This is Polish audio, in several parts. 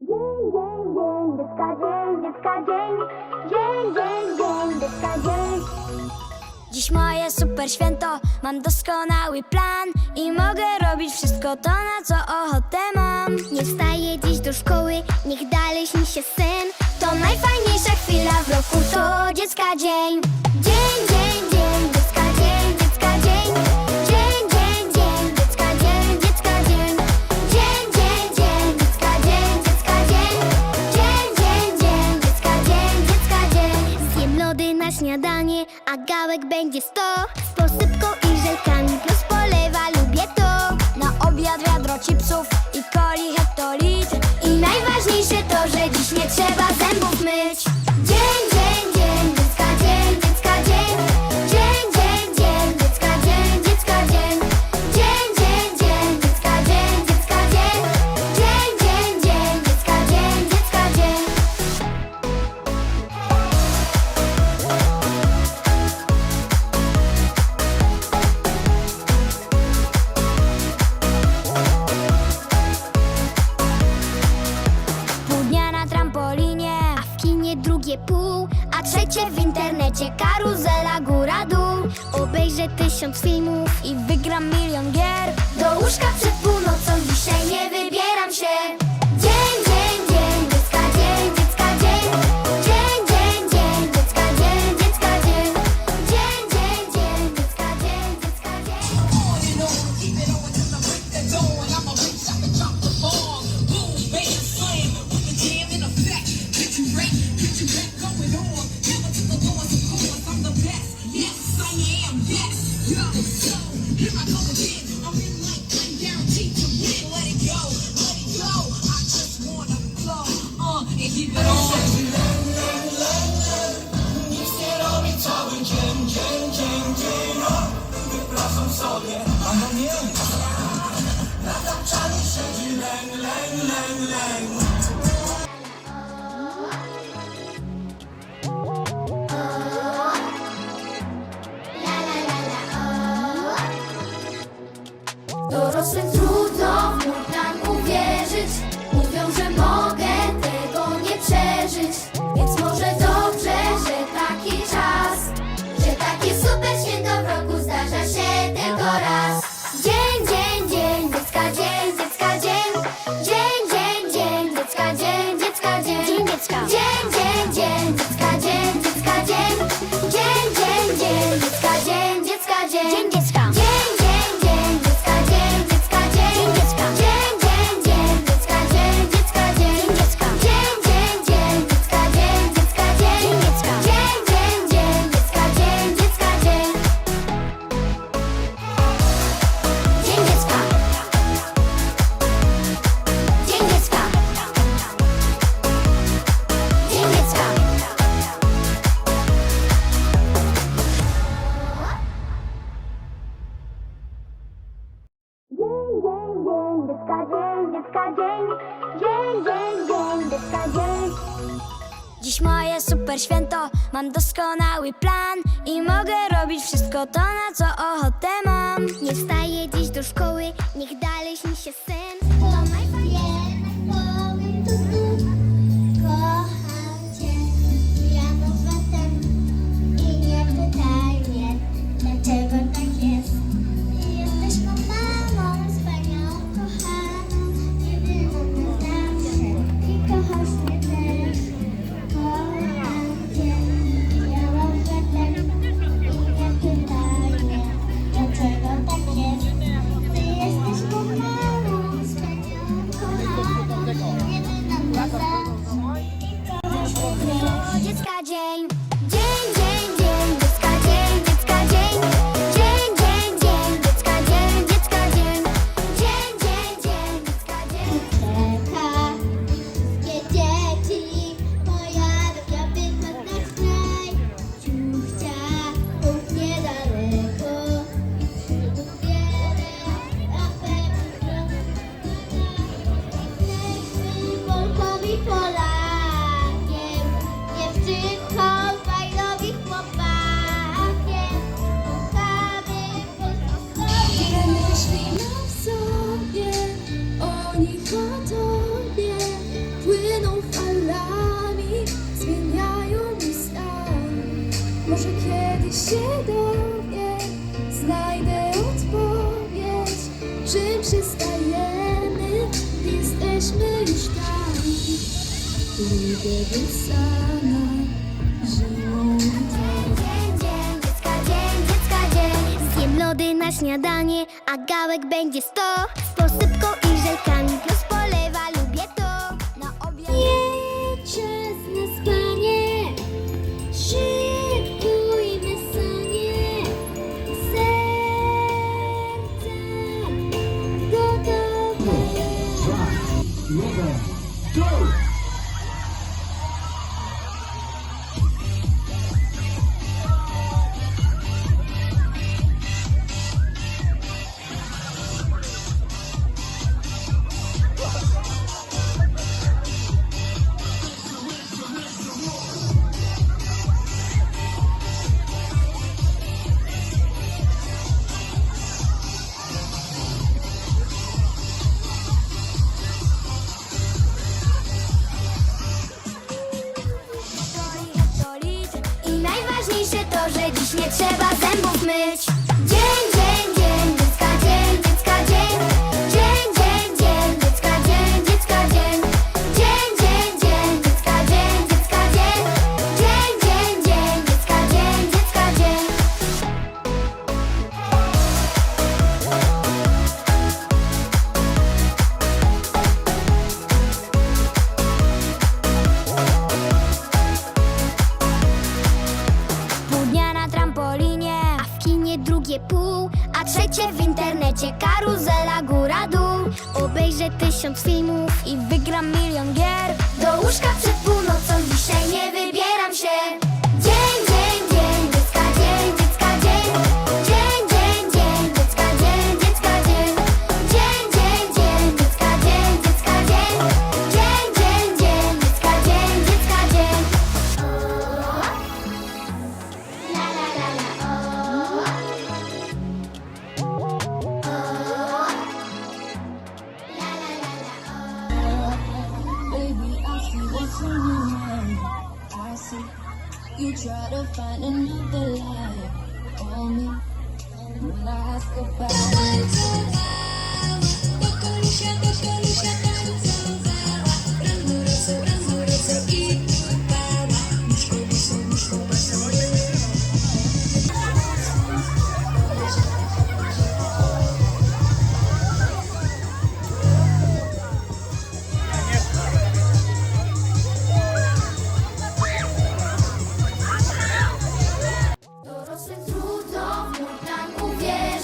Dzień, dzień, dzień, dziecka, dzień, dzień. Dzień, dzień, dzień, dzień. Dziś moje super święto, mam doskonały plan i mogę robić wszystko to, na co ochotę mam. Nie wstaję dziś do szkoły, niech dalej śni się sen. To najfajniejsza chwila w roku, to dziecka dzień. na śniadanie, a gałek będzie sto. Z posypką i żelkami plus polewa, lubię to. Na obiad wiadro chipsów i coli hektolitr I najważniejsze to, że dziś nie trzeba zębów myć. świecie karuzela góra dół Obejrzę tysiąc filmów i wygram milion gier Dzień, dzień, dzień, dzień. Dziś moje super święto, mam doskonały plan i mogę robić wszystko to, na co ochotę mam. Nie wstaję dziś do szkoły, niech dalej śni się sen. Dzień, dzień, dziecka, dzień, dziecka, dzień Zjem lody na śniadanie, a gałek będzie sto Z posypką i żelkami plus po... tysiąc filmów i wygram milion gier. Do łóżka przed północą dzisiaj nie wybieram się. You try to find another liar. Call me when I ask about.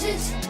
message.